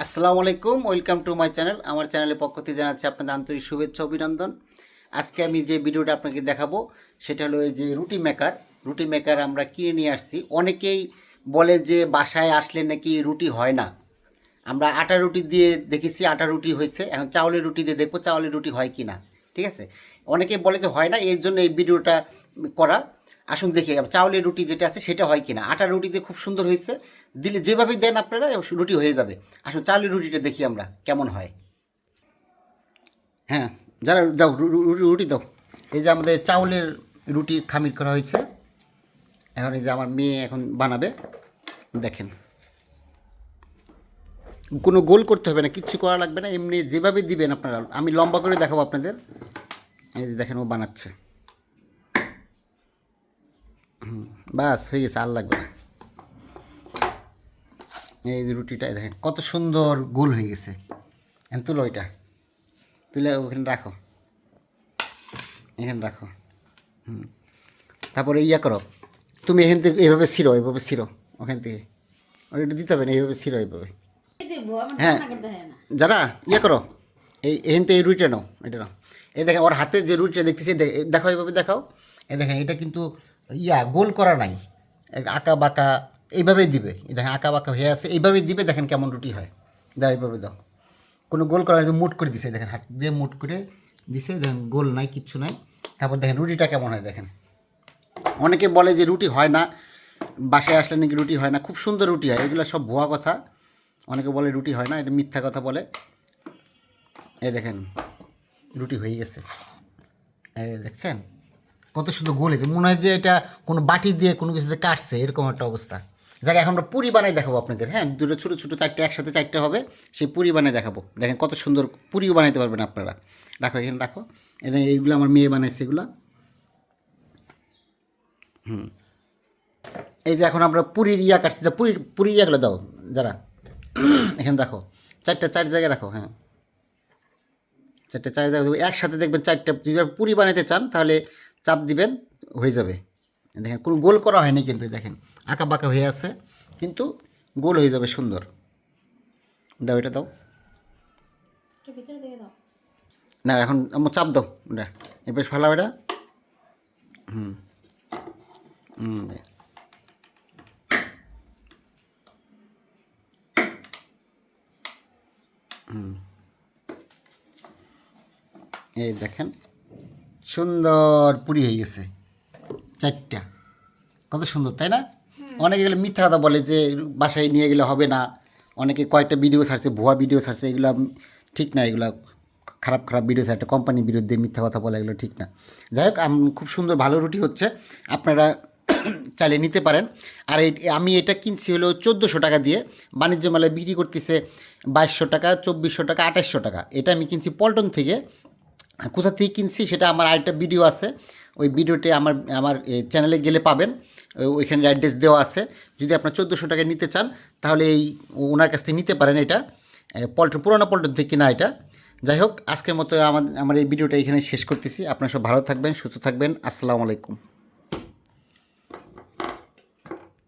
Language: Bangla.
আসসালামু আলাইকুম, ওয়েলকাম টু মাই চ্যানেল। আমার চ্যানেলের পক্ষ থেকে জানাচ্ছি আপনাদের আন্তরিক শুভেচ্ছা, অভিনন্দন। আজকে আমি যে ভিডিওটা আপনাকে দেখাবো, সেটা হলো যে রুটি মেকার। রুটি মেকার আমরা কিনে নিয়ে আসছি। অনেকেই বলে যে বাসায় আসলে নাকি রুটি হয় না। আমরা আটা রুটি দিয়ে দেখেছি, আটা রুটি হয়েছে। এখন চাউলের রুটি দিয়ে দেখব চাউলের রুটি হয় কি না ঠিক আছে? অনেকেই বলে যে হয় না, এর জন্য এই ভিডিওটা করা। আসুন দেখি চাউলের রুটি যেটা আছে সেটা হয় কিনা। আটা রুটিতে খুব সুন্দর হয়েছে। দিলে যেভাবে দেন আপনারা রুটি হয়ে যাবে। আসুন চাউলের রুটিটা দেখি আমরা, কেমন হয়। হ্যাঁ যারা দাও রুটি দাও। এই যে আমাদের চাউলের রুটি খামির করা হয়েছে। এখন এই যে আমার মেয়ে এখন বানাবে। দেখেন। কোনো গোল করতে হবে না, কিচ্ছু করা লাগবে না। এমনি যেভাবে দিবেন আপনারা, আমি লম্বা করে দেখাবো আপনাদের। এই যে দেখেন ও বানাচ্ছে। বাস হয়ে গেছে আর লাগবে না। এই যে রুটিটা এই দেখেন কত সুন্দর গোল হয়ে গেছে। এখন তুলো ওইটা তুলে ওখানে রাখো। এখানে রাখো। হুম। তারপরে ইয়া করো। তুমি এখান থেকে এইভাবে ছিঁড়ো এইভাবে ছিঁড়ো ওখান থেকে। ওইটা দিতে হবে না এইভাবে ছিঁড়ো এইভাবে হ্যাঁ। যারা ইয়ে করো এই এখান থেকে এই রুটিটা নাও এটা নাও। এই দেখেন ওর হাতে যে রুটিটা দেখতেছি দেখো এইভাবে দেখাও। এই দেখেন এটা কিন্তু ইয়া, গোল করা নাই। আঁকা বাঁকা, এইভাবেই দিবে। দেখেন, আঁকা বাঁকা হয়ে আছে, এইভাবেই দিবে, দেখেন কেমন রুটি হয়। দাও, এইভাবে দাও। কোনো গোল করা মুট করে দিছে, দেখেন, হাত দিয়ে মুট করে দিছে, দেখেন, গোল নাই, কিচ্ছু নাই। তারপর দেখেন, রুটিটা কেমন হয়, দেখেন। অনেকে বলে যে রুটি হয় না, বাসায় আসলে নাকি রুটি হয় না, খুব সুন্দর রুটি হয়, এগুলো সব ভুয়া কথা। অনেকে বলে রুটি হয় না, এটা মিথ্যা কথা বলে। এই দেখেন, রুটি হয়ে গেছে। দেখছেন? কত সুন্দর গোল হয়েছে। মনে হয় যে এটা কোনো বাটি দিয়ে কোনো কিছুতে কাটছে, এরকম একটা অবস্থা। যাকে, এখন আমরা পুরি বানাই দেখাবো আপনাদের। হ্যাঁ দুটো ছোটো ছোটো চারটে, একসাথে চারটে হবে। সেই পুরি বানাই দেখাবো। দেখেন কত সুন্দর পুরিও বানাইতে পারবেন আপনারা। রাখো এখানে রাখো এই দেখেন এইগুলো আমার মেয়ে বানাইছে এগুলো। হুম। এই যে এখন আমরা পুরীর ইয়া কাটছি। তা পুরীর পুরীর ইয়াগুলো দাও, যারা। এখানে রাখো চারটা, চার জায়গায় রাখো হ্যাঁ। চারটে, চার জায়গায়। একসাথে দেখবেন চারটে। যদি পুরি বানাতে চান, তাহলে চাপ দিবেন হয়ে যাবে। দেখেন কোনো গোল করা হয়নি কিন্তু দেখেন আঁকা বাঁকা হয়ে আছে কিন্তু গোল হয়ে যাবে সুন্দর। দাও এটা দাও। না এখন আমার চাপ দাও এটা। এবার ফেলাও এটা। হুম হুম। হুম। এই দেখেন। সুন্দর পুরি হয়ে গেছে। চারটা। কত সুন্দর তাই না? অনেকে গেলে মিথ্যা কথা বলে যে বাসায় নিয়ে গেলে হবে না। অনেকে কয়েকটা ভিডিও ছাড়ছে ভুয়া ভিডিও ছাড়ছে এগুলো ঠিক না এগুলো খারাপ খারাপ ভিডিও ছাড়ছে কোম্পানির বিরুদ্ধে মিথ্যা কথা বলা এগুলো ঠিক না। যাই হোক খুব সুন্দর ভালো রুটি হচ্ছে। আপনারা চালিয়ে নিতে পারেন। আর এই আমি এটা কিনছি হলো চোদ্দোশো টাকা দিয়ে। বাণিজ্য মেলায় বিক্রি করতেছে বাইশশো টাকা চব্বিশশো টাকা আঠাশশো টাকা। এটা আমি কিনছি পল্টন থেকে। কোথা থেকে কিনছি সেটা আমার আরেকটা ভিডিও আছে। ওই ভিডিওটি আমার আমার চ্যানেলে গেলে পাবেন। ওইখানে অ্যাড্রেস দেওয়া আছে। যদি আপনার চোদ্দোশো টাকা নিতে চান, তাহলে এই ওনার কাছ থেকে নিতে পারেন এটা। পল্টন, পুরোনো পল্টন থেকে কিনা এটা। যাই হোক, আজকের মতো আমার আমার এই ভিডিওটা এখানে শেষ করতেছি। আপনারা সব ভালো থাকবেন, সুস্থ থাকবেন। আসসালামু আলাইকুম।